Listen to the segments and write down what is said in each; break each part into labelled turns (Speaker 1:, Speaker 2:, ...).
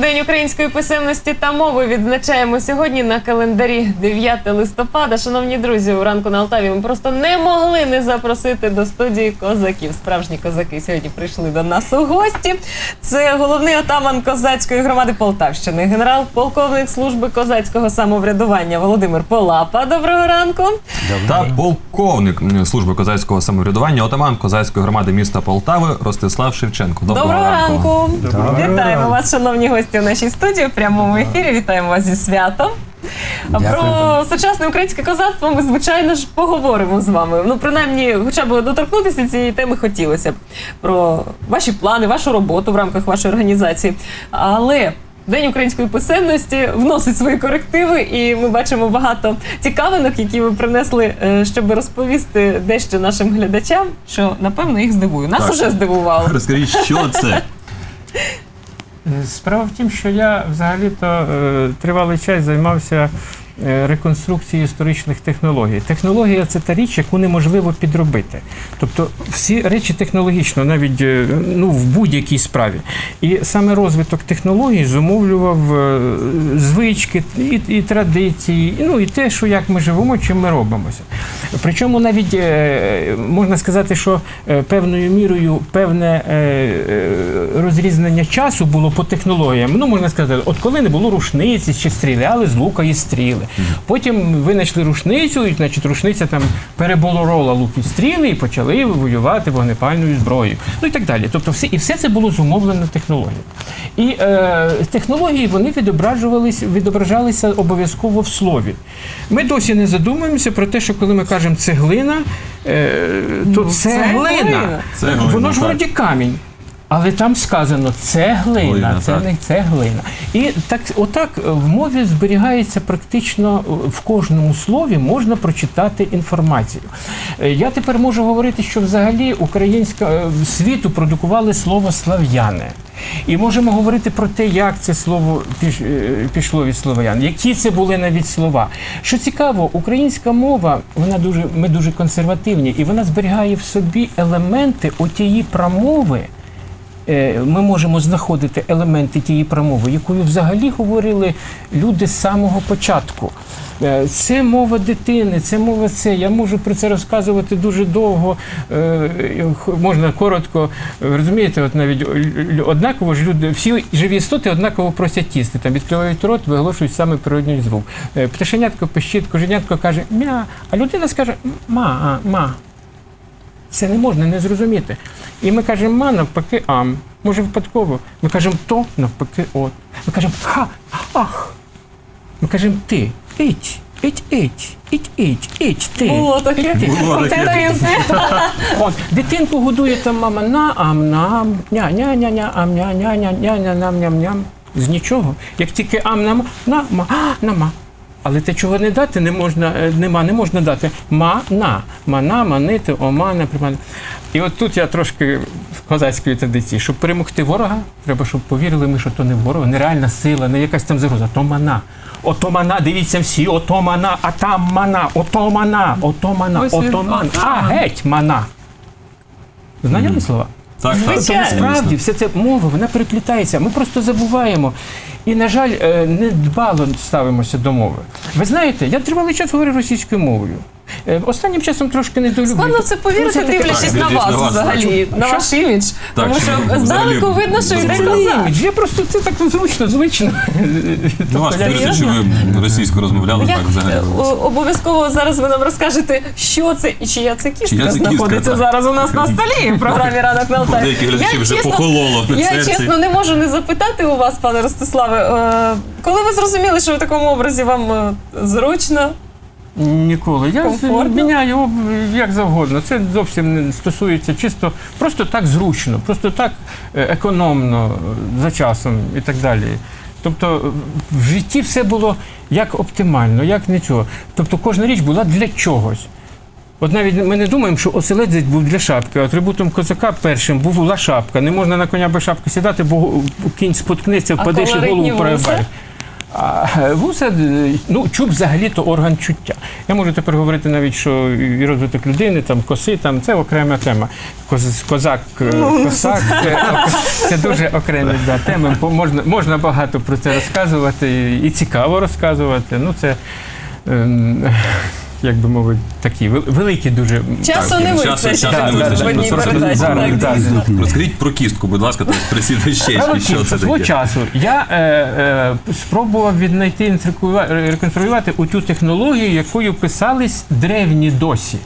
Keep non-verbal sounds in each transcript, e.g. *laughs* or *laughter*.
Speaker 1: Ранку! День української писемності та мови відзначаємо сьогодні на календарі 9 листопада. Шановні друзі, у ранку на Алтаві ми просто не могли не запросити до студії козаків. Справжні козаки сьогодні прийшли до нас у гості. Це головний отаман козацької громади Полтавщини, генерал-полковник служби козацького самоврядування Володимир Полапа. Доброго ранку.
Speaker 2: Та полковник служби козацького самоврядування, отаман козацької громади міста Полтави Ростислав Шевченко. Доброго,
Speaker 1: Доброго ранку.
Speaker 3: Доброго
Speaker 1: Вітаємо вас, шановні гості, у нашій студії в прямому ефірі. Вітаємо вас зі святом.
Speaker 3: Дякую
Speaker 1: Про сучасне українське козацтво ми, звичайно ж, поговоримо з вами. Ну, принаймні, хоча б доторкнутися цієї теми хотілося б. Про ваші плани, вашу роботу в рамках вашої організації. Але. День української писемності вносить свої корективи, і ми бачимо багато цікавинок, які ви принесли, е, щоб розповісти дещо нашим глядачам, що напевно їх здивує. Нас
Speaker 2: Так.
Speaker 1: уже здивувало.
Speaker 2: Розкажіть, що це? *laughs*
Speaker 3: Е, Справа в тім, що я взагалі-то е, тривалий час займався е, реконструкцією історичних технологій. Технологія це та річ, яку неможливо підробити. Тобто всі речі технологічно, навіть е, ну, в будь-якій справі. І саме розвиток технологій зумовлював е, звички і, і традиції, ну і те, що як ми живемо, чим ми робимося. Причому навіть можна сказати, що певною мірою певне розрізнення часу було по технологіям. Ну, можна сказати, от коли не було рушниці чи стріли, але з лука і стріли. Потім винайшли рушницю, і значить рушниця там переболорола лук і стріли, і почали воювати вогнепальною зброєю. Ну і так далі. Тобто, все, і все це було зумовлено технологією. І е, технології вони відображувались, відображалися обов'язково в слові. Ми досі не задумуємося про те, що коли ми кажемо цеглина, е, то
Speaker 1: Ну,
Speaker 3: цеглина.
Speaker 1: цеглина.
Speaker 2: Цеглина,
Speaker 3: Воно ж вроді камінь. Але там сказано цеглина,
Speaker 2: Глина,
Speaker 3: це
Speaker 2: так.
Speaker 3: не цеглина. І так, отак е, в мові зберігається практично е, в кожному слові можна прочитати інформацію. Е, Я тепер можу говорити, що взагалі українська світу продукували слово слав'яне. І можемо говорити про те, як це слово піш- пішло від слов'ян, які це були навіть слова. Що цікаво, українська мова, вона дуже, ми дуже консервативні, і вона зберігає в собі елементи отієї промови. Е, Ми можемо знаходити елементи тієї промови, якою взагалі говорили люди з самого початку. Е, Це мова дитини, це мова це. Я можу про це розказувати дуже довго. е, Можна коротко. Розумієте, от навіть однаково ж люди, всі живі істоти однаково просять їсти. Там відкривають рот, виголошують саме природній звук. Пташенятко пищить, коженятко каже мя, а людина скаже ма, ма. Це не можна не зрозуміти. І ми кажемо ма, навпаки, ам. Може випадково. Ми кажемо то, навпаки, от. Ми кажемо ха, ах. Ми кажемо ти, іть, іть, іть, іть, іть, іть, ти.
Speaker 1: Було таке.
Speaker 2: Було
Speaker 1: Це
Speaker 2: таке.
Speaker 3: От, дитинку годує там мама на ам нам, ня ня ня ня ам ня ня ня ня ня нам ням ням. З нічого. Як тільки ам нам на ма а, на ма. Але те, чого не дати, не можна, е, нема, не можна дати. Ма на. Мана, манити, омана, примана. І от тут я трошки в козацької традиції. Щоб перемогти ворога, треба, щоб повірили ми, що то не ворог, не реальна сила, не якась там загроза. То мана. Ото мана, дивіться всі, ото мана, а там мана, ото мана, ото мана, ото мана. А геть мана. Знайомі слова?
Speaker 2: Так, так.
Speaker 1: Звичайно.
Speaker 3: насправді все це мова, вона переплітається. Ми просто забуваємо. І, на жаль, е, не дбало ставимося до мови. Ви знаєте, я тривалий час говорю російською мовою. Е, Останнім часом трошки недолюблю.
Speaker 1: Складно це повірити,
Speaker 3: Ну,
Speaker 1: дивлячись на
Speaker 2: на
Speaker 1: вас взагалі, на
Speaker 3: Що?
Speaker 1: ваш імідж.
Speaker 2: Так,
Speaker 1: Тому
Speaker 2: що
Speaker 1: здалеку видно, що йде
Speaker 3: не імідж. Я просто це так зручно, звично.
Speaker 2: Ну, ваш
Speaker 3: я-
Speaker 2: що ви російською розмовляли, так взагалі.
Speaker 1: е, обов'язково зараз ви нам розкажете, що це і чия це кістка знаходиться зараз у нас на столі в програмі Ранок на Алтарі.
Speaker 2: Деякі глядачі вже похололо
Speaker 1: Я чесно не можу не запитати у вас, пане Ростиславе, е, коли ви зрозуміли, що в такому образі вам е, зручно?
Speaker 3: Ніколи. Я
Speaker 1: Комфортно?
Speaker 3: міняю об- як завгодно. Це зовсім не стосується чисто просто так зручно, просто так е, економно е, за часом і так далі. Тобто е, в житті все було як оптимально, як не цього. Тобто кожна річ була для чогось. От навіть ми не думаємо, що оселедець був для шапки. Атрибутом козака першим була шапка. Не можна на коня без шапки сідати, бо кінь споткнеться, впадеш і голову перебає. А е, вуса, е, ну, чуб взагалі то орган чуття. Я можу тепер говорити навіть, що і розвиток людини, там коси, там це окрема тема. Коз, козак, е, косак, це, це дуже окремі да, теми. Можна, можна багато про це розказувати і цікаво розказувати. Ну, це, ем, як би мовити, такі вел- великі дуже.
Speaker 1: Часу не вистачить
Speaker 2: часу
Speaker 3: не
Speaker 1: в
Speaker 3: вистачить.
Speaker 1: одній
Speaker 2: Ну, просто
Speaker 1: передачі.
Speaker 3: зараз,
Speaker 1: так,
Speaker 3: да,
Speaker 1: дійсно.
Speaker 2: Розкажіть про кістку, будь ласка, тобто присідайте ще, що це
Speaker 3: свого
Speaker 2: таке.
Speaker 3: часу я е, е, спробував віднайти інтрикува- реконструювати ту технологію, якою писались древні досі.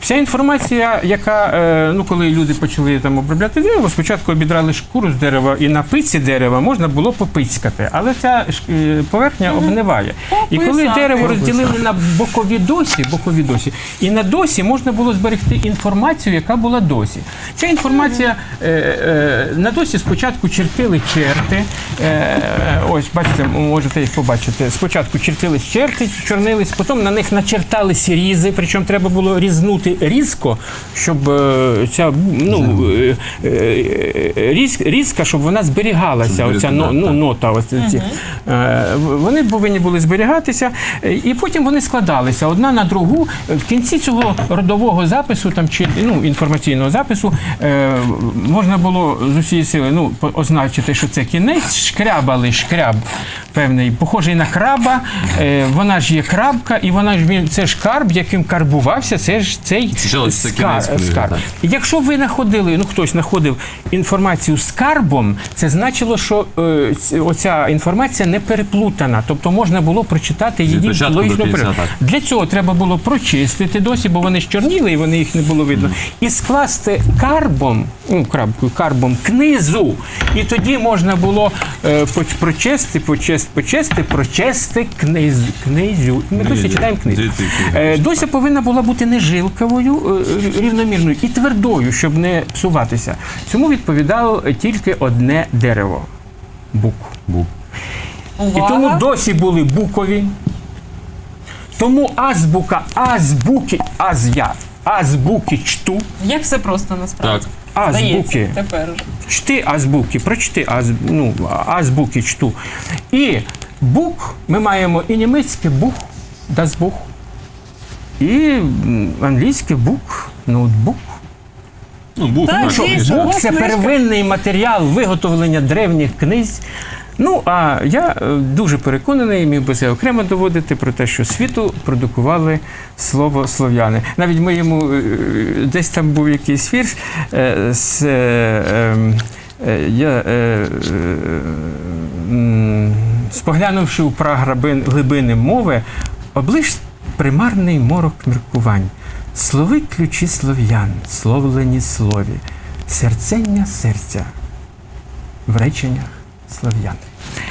Speaker 3: Вся інформація, яка е, ну коли люди почали там обробляти дерево, спочатку обідрали шкуру з дерева, і на пиці дерева можна було попицькати, але ця ш- е, поверхня обниває. І коли
Speaker 1: Пописати.
Speaker 3: дерево розділили на бокові досі, бокові досі, і на досі можна було зберегти інформацію, яка була досі. Ця інформація е, е, на досі спочатку чертили черти. Е, ось, бачите, можете їх побачити. Спочатку чертились черти, чорнились, потім на них начертались різи, причому треба було різнути різко, щоб е, ця ну, е, е, різ, різка, щоб вона зберігалася.
Speaker 2: Щоб
Speaker 3: Оця ну, ну, нота. Ось ці. Е, Вони повинні були зберігатися, е, і потім вони складалися одна на другу. В кінці цього родового запису там чи ну, інформаційного запису е, можна було з усієї сили ну, означити, що це кінець, шкрябали шкряб певний, похожий на краба. Е, вона ж є крабка, і вона ж він це ж карб, яким карбувався, це ж цей
Speaker 2: Це це
Speaker 3: скар-
Speaker 2: кінець
Speaker 3: скарб.
Speaker 2: так.
Speaker 3: Якщо ви знаходили, ну хтось знаходив інформацію з карбом, це значило, що е, оця інформація не переплутана, тобто можна було прочитати її логічно. Для цього треба було прочистити досі, бо вони ж чорніли і вони їх не було видно. І скласти карбом, ну крапкою, карбом книзу. І тоді можна було е, поч- прочести, почести, почести, прочести книзу. книзю. Ми досі читаємо.
Speaker 2: Звідти.
Speaker 3: Е, Дося повинна була бути не жилковою, е, рівномірною і твердою, щоб не псуватися. Цьому відповідало тільки одне дерево бук.
Speaker 2: Бук.
Speaker 3: І тому досі були букові. Тому азбука, азбуки, аз я, азбуки чту,
Speaker 1: Як все просто насправді.
Speaker 2: Так.
Speaker 1: Здається,
Speaker 3: азбуки.
Speaker 1: тепер уже.
Speaker 3: Чти азбуки, прочти аз, ну, азбуки чту. І бук ми маємо і німецьке бух, Buch, і м, англійське бук, ноутбук.
Speaker 2: Ну, бук,
Speaker 1: Так,
Speaker 2: так,
Speaker 1: дійсно.
Speaker 2: більше.
Speaker 3: Бук це
Speaker 1: книжка.
Speaker 3: первинний матеріал виготовлення древніх книзь. Ну, а я е, дуже переконаний, міг би це окремо доводити про те, що світу продукували слово слов'яни. Навіть ми йому е, десь там був якийсь вірш. е, з, е, ем, е, я, е, е, споглянувши у праграбин глибини мови, облиш примарний морок міркувань. Слови ключі слов'ян, словлені слові, серцення серця в реченнях слов'ян.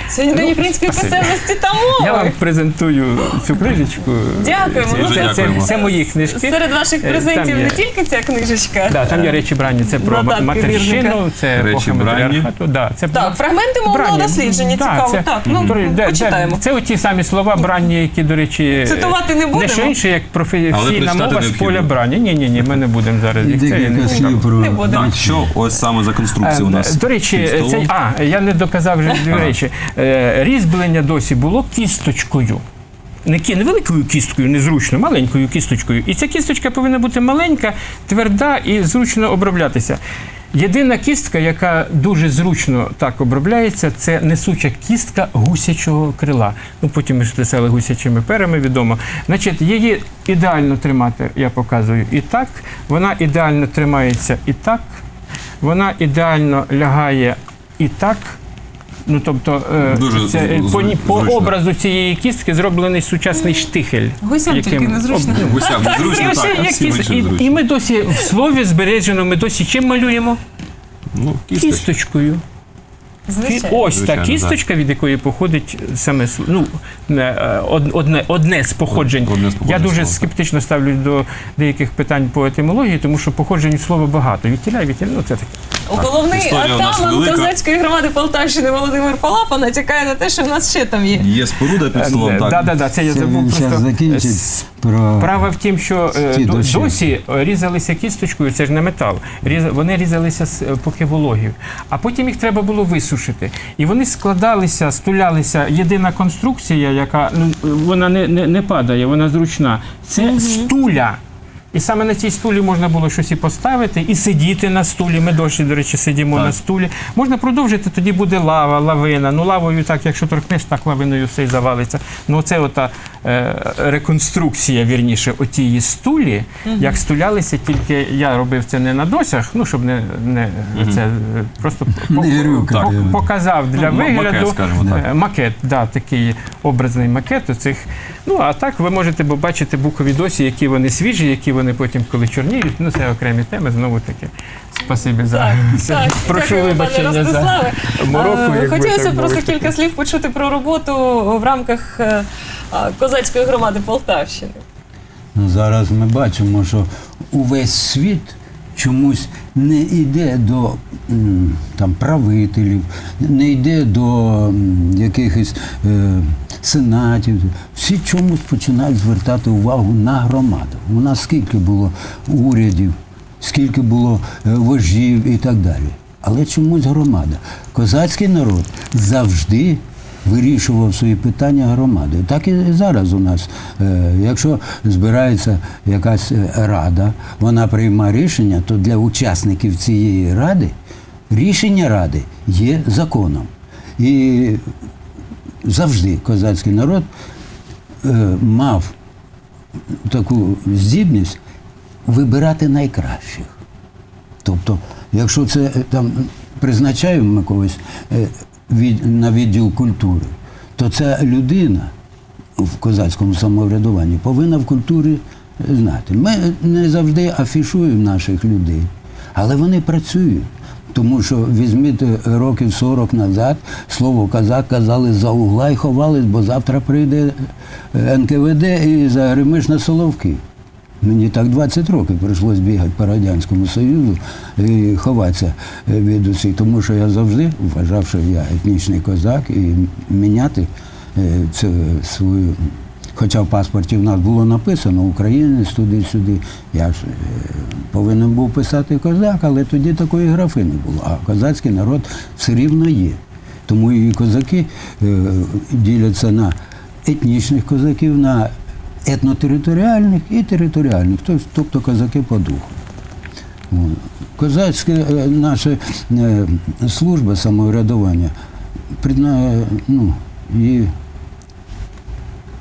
Speaker 1: Сьогодні День української
Speaker 3: спасибі.
Speaker 1: писемності та
Speaker 3: Я вам презентую цю книжечку.
Speaker 1: Дякуємо.
Speaker 3: Це,
Speaker 1: Ну,
Speaker 3: це, це,
Speaker 2: дякуємо.
Speaker 3: це мої книжки.
Speaker 1: Серед ваших
Speaker 3: Е,
Speaker 1: презентів
Speaker 3: там є-
Speaker 1: не тільки ця книжечка.
Speaker 3: Да, там є речі брані, це про
Speaker 1: Нотатки
Speaker 3: матерщину,
Speaker 1: вірника.
Speaker 3: це
Speaker 2: Речі
Speaker 3: епоха
Speaker 2: брані.
Speaker 3: матріархату. Да, це
Speaker 1: Так, фрагменти мовного
Speaker 3: Брані.
Speaker 1: дослідження
Speaker 3: Да,
Speaker 1: цікаво.
Speaker 3: це-
Speaker 1: Так, ну
Speaker 3: До речі, де- де-
Speaker 1: почитаємо.
Speaker 3: Це оті самі слова бранні, які, до речі,
Speaker 1: Цитувати не будемо?
Speaker 3: Не що інше, як
Speaker 2: Але
Speaker 3: професійна
Speaker 2: прочитати
Speaker 3: мова з
Speaker 2: необхідно.
Speaker 3: поля брані. Ні, ні, ні, ми не будемо зараз. їх. Це я не
Speaker 4: Декілька слів про
Speaker 1: Не будемо.
Speaker 2: Так, що ось саме за конструкція у нас?
Speaker 3: Е, До речі,
Speaker 2: під столом?
Speaker 3: а, я не доказав вже дві речі. Е, Різьблення досі було кісточкою. Не, не великою кісткою, незручно, маленькою кісточкою. І ця кісточка повинна бути маленька, тверда і зручно оброблятися. Єдина кістка, яка дуже зручно так обробляється, це несуча кістка гусячого крила. Ну, потім ми ж писали гусячими перами, відомо. Значить, її ідеально тримати, я показую і так. Вона ідеально тримається і так. Вона ідеально лягає і так. Ну, тобто, е,
Speaker 2: Дуже
Speaker 3: це, е, по, по образу цієї кістки зроблений сучасний штихель.
Speaker 1: Гусям тільки
Speaker 3: яким
Speaker 1: незручно.
Speaker 3: об-
Speaker 2: Гусям
Speaker 3: І,
Speaker 2: так, а всім іншим
Speaker 3: і,
Speaker 2: зручно.
Speaker 3: і ми досі в слові збережено, ми досі чим малюємо?
Speaker 2: Ну.
Speaker 3: Кісточкою.
Speaker 1: Звичайно.
Speaker 3: ось
Speaker 2: Звичайно,
Speaker 3: та кісточка, від якої походить саме ну, е, од- одне, одне з походжень.
Speaker 2: Одне з
Speaker 3: Я дуже
Speaker 2: слова, так.
Speaker 3: скептично ставлюсь до деяких питань по етимології, тому що походжень слова багато. Вітіля, вітіля, ну це таке.
Speaker 1: Головний
Speaker 2: Історія у нас
Speaker 1: атаман
Speaker 2: велика.
Speaker 1: козацької громади Полтавщини Володимир Палапа натякає на те, що в нас ще там є.
Speaker 2: Є споруда під столом,
Speaker 3: Е,
Speaker 2: так.
Speaker 3: Да, да, да, це я
Speaker 4: Це
Speaker 3: забув
Speaker 4: він
Speaker 3: просто.
Speaker 4: закінчить про
Speaker 3: Справа в тім, що е,
Speaker 4: Ті
Speaker 3: до-
Speaker 4: дощі.
Speaker 3: досі е, різалися кісточкою, це ж не метал. Різ- Вони різалися з- е, поки вологі, а потім їх треба було висушити. І вони складалися, стулялися. Єдина конструкція, яка ну вона не, не, не падає, вона зручна. Це стуля. І саме на цій стулі можна було щось і поставити, і сидіти на стулі. Ми досі, до речі, сидімо
Speaker 2: Так.
Speaker 3: на стулі. Можна продовжити, тоді буде лава, лавина. Ну, лавою так, якщо торкнеш, так лавиною все і завалиться. Ну, це ота е, реконструкція, вірніше, отієї стулі, як стулялися, тільки я робив це не на досях, ну, щоб не, не це е, просто по-
Speaker 4: Не грюкати.
Speaker 3: по- показав для
Speaker 2: Ну, м- макет,
Speaker 3: вигляду.
Speaker 2: скажімо так.
Speaker 3: Е, Макет, да, такий образний макет цих. Ну а так ви можете побачити букові досі, які вони свіжі, які вони потім, коли чорніють. Ну це окремі теми. Знову таки. Спасибі за
Speaker 1: Так, *laughs*
Speaker 3: прошу
Speaker 1: дякую, пане
Speaker 3: вибачення за мороку.
Speaker 1: Е, Хотілося просто кілька слів почути про роботу в рамках е, козацької громади Полтавщини.
Speaker 4: Ну, зараз ми бачимо, що увесь світ чомусь не йде до там, правителів, не йде до якихось е, сенатів. Всі чомусь починають звертати увагу на громаду. У нас скільки було урядів, скільки було е, вождів і так далі. Але чомусь громада. Козацький народ завжди вирішував свої питання громадою. Так і зараз у нас. Е, Якщо збирається якась е, рада, вона приймає рішення, то для учасників цієї ради рішення ради є законом. І завжди козацький народ е, мав таку здібність вибирати найкращих. Тобто, якщо це е, там призначаємо ми когось е, на відділ культури, то ця людина в козацькому самоврядуванні повинна в культурі знати. Ми не завжди афішуємо наших людей, але вони працюють. Тому що візьміть е, років 40 назад слово казак казали за угла і ховались, бо завтра прийде е, НКВД і загримиш на Соловки. Мені так 20 років прийшлось бігати по Радянському Союзу і ховатися е, від усіх, тому що я завжди вважав, що я етнічний козак і міняти цю свою. Хоча в паспорті в нас було написано українець туди-сюди. Я ж е, повинен був писати козак, але тоді такої графи не було. А козацький народ все рівно є. Тому і козаки е, діляться на етнічних козаків, на етнотериторіальних і територіальних, тобто- козаки по духу. Козацька е, наша служба самоврядування, ну, і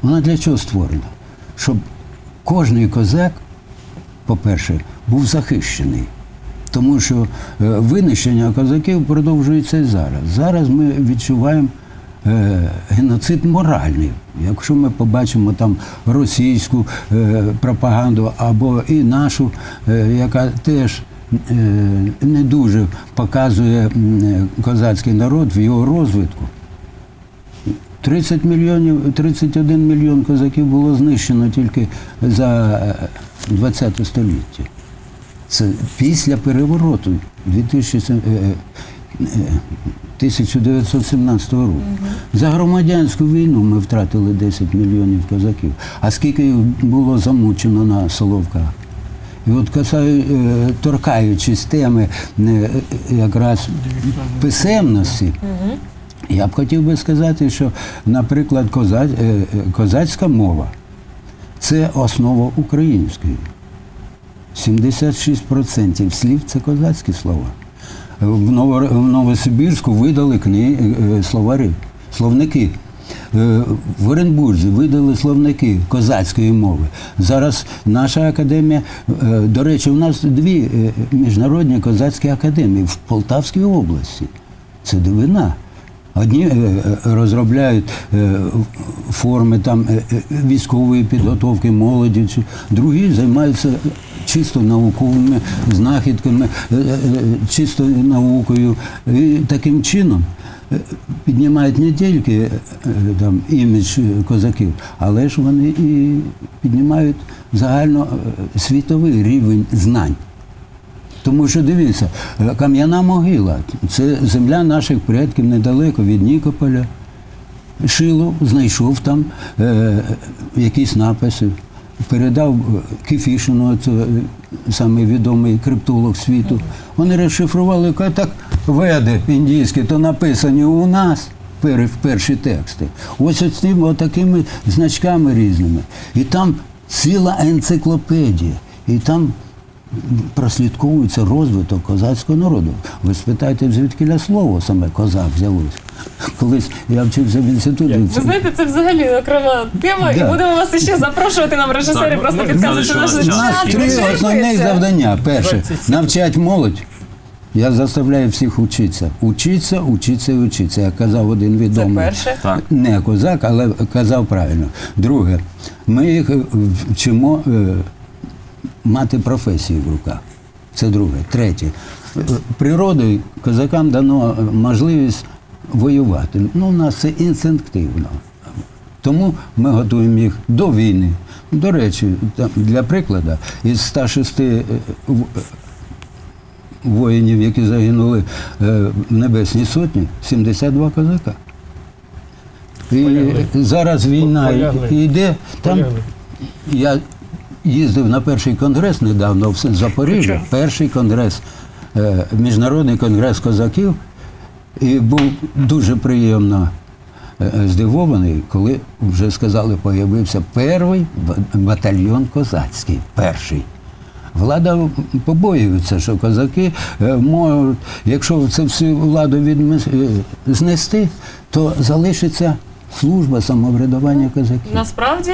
Speaker 4: вона для чого створена? Щоб кожний козак, по-перше, був захищений. Тому що е, винищення козаків продовжується і зараз. Зараз ми відчуваємо е, геноцид моральний. Якщо ми побачимо там російську е, пропаганду або і нашу, яка теж не дуже показує козацький народ в його розвитку. 30 мільйонів, 31 мільйон козаків було знищено тільки за ХХ століття. Це після перевороту 2000, е, е, 1917 року. За громадянську війну ми втратили 10 мільйонів козаків. А скільки було замучено на Соловках? І от е, торкаючись теми е, якраз писемності, я б хотів би сказати, що, наприклад, е, е, козацька мова це основа української. 76% слів це козацькі слова. В, Новосибірську видали кни, е, словари, словники. В Оренбурзі видали словники козацької мови. Зараз наша академія, до речі, у нас дві міжнародні козацькі академії в Полтавській області. Це дивина. Одні е, е, розробляють е, форми там військової підготовки молоді, другі займаються чисто науковими знахідками, чисто наукою. І таким чином піднімають не тільки там імідж козаків, але ж вони і піднімають загально світовий рівень знань. Тому що дивіться, е, кам'яна могила це земля наших предків недалеко від Нікополя. Шило, знайшов там е, якісь написи, передав е, Кефішину, це е, самий відомий криптолог світу. Вони розшифрували, кажуть, так веди індійські, то написані у нас пер- перші тексти. Ось з цими такими значками різними. І там ціла енциклопедія. І там прослідковується розвиток козацького народу. Ви спитайте, звідки слово саме козак взялось. Колись я вчився в інституті.
Speaker 1: Ви знаєте, це взагалі окрема тема, і будемо вас ще запрошувати нам режисери, просто
Speaker 2: ну,
Speaker 1: підказують, що наш
Speaker 2: що
Speaker 4: У
Speaker 2: нас
Speaker 4: три основних завдання. Перше
Speaker 3: 27.
Speaker 4: навчати молодь. Я заставляю всіх вчитися. Учитися, учитися і учитися. Як казав один
Speaker 1: Це
Speaker 4: відомий.
Speaker 1: перше.
Speaker 2: Так.
Speaker 4: Не козак, але казав правильно. Друге, ми їх е, вчимо е, мати професію в руках. Це друге. Третє. Природою козакам дано можливість воювати. Ну, у нас це інстинктивно. Тому ми готуємо їх до війни. До речі, для прикладу, із 106 е, воїнів, які загинули е, в Небесній Сотні, 72 козака. І
Speaker 3: Полягли.
Speaker 4: зараз війна
Speaker 3: Полягли.
Speaker 4: йде. Там
Speaker 3: Полягли.
Speaker 4: я їздив на перший конгрес недавно в Запоріжжі, перший конгрес, е, міжнародний конгрес козаків. І був дуже приємно е, здивований, коли вже сказали, появився перший батальйон козацький. Перший. Влада побоюється, що козаки е, можуть, якщо це всю владу відмис- знести, то залишиться служба самоврядування козаків.
Speaker 1: Насправді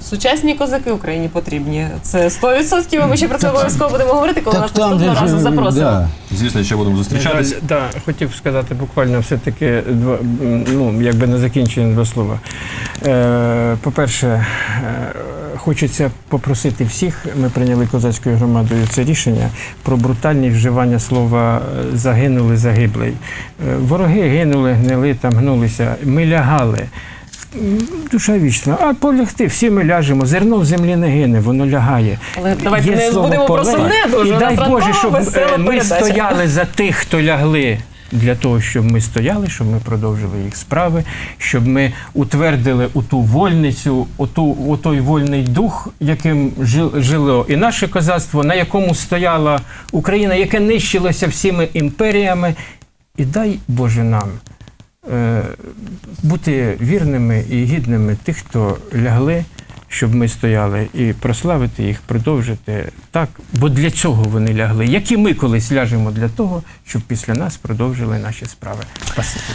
Speaker 1: сучасні козаки Україні потрібні. Це 100%, і Ми ще про це обов'язково будемо говорити, коли нас наступного разу запросимо.
Speaker 4: да.
Speaker 2: Звісно, ще будемо зустрічатися.
Speaker 3: Так, да, хотів сказати буквально все-таки два, ну, якби на закінчення два слова. Е, по-перше, е, хочеться попросити всіх, ми прийняли козацькою громадою це рішення про брутальні вживання слова е, загинули, загиблий. Е, вороги гинули, гнили, там гнулися. Ми лягали. Душа вічна, а полягти, всі ми ляжемо. Зерно в землі не гине, воно лягає.
Speaker 1: Але давайте
Speaker 3: Є
Speaker 1: не будемо про сумне дуже.
Speaker 3: І дай Боже, щоб е, ми
Speaker 1: передача.
Speaker 3: стояли за тих, хто лягли. Для того, щоб ми стояли, щоб ми продовжили їх справи, щоб ми утвердили оту вольницю, оту, отой вольний дух, яким жило і наше козацтво, на якому стояла Україна, яке нищилося всіми імперіями. І дай Боже нам е, бути вірними і гідними тих, хто лягли, щоб ми стояли, і прославити їх, продовжити так, бо для цього вони лягли. Як і ми колись ляжемо для того, щоб після нас продовжили наші справи.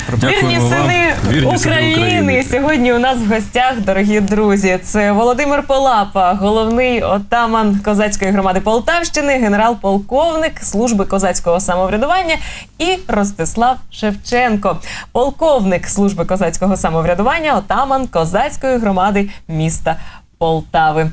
Speaker 2: Вірні сини
Speaker 1: України.
Speaker 2: України.
Speaker 1: Сьогодні у нас в гостях, дорогі друзі, це Володимир Полапа, головний отаман козацької громади Полтавщини, генерал-полковник служби козацького самоврядування і Ростислав Шевченко, полковник служби козацького самоврядування, отаман козацької громади міста Полтави.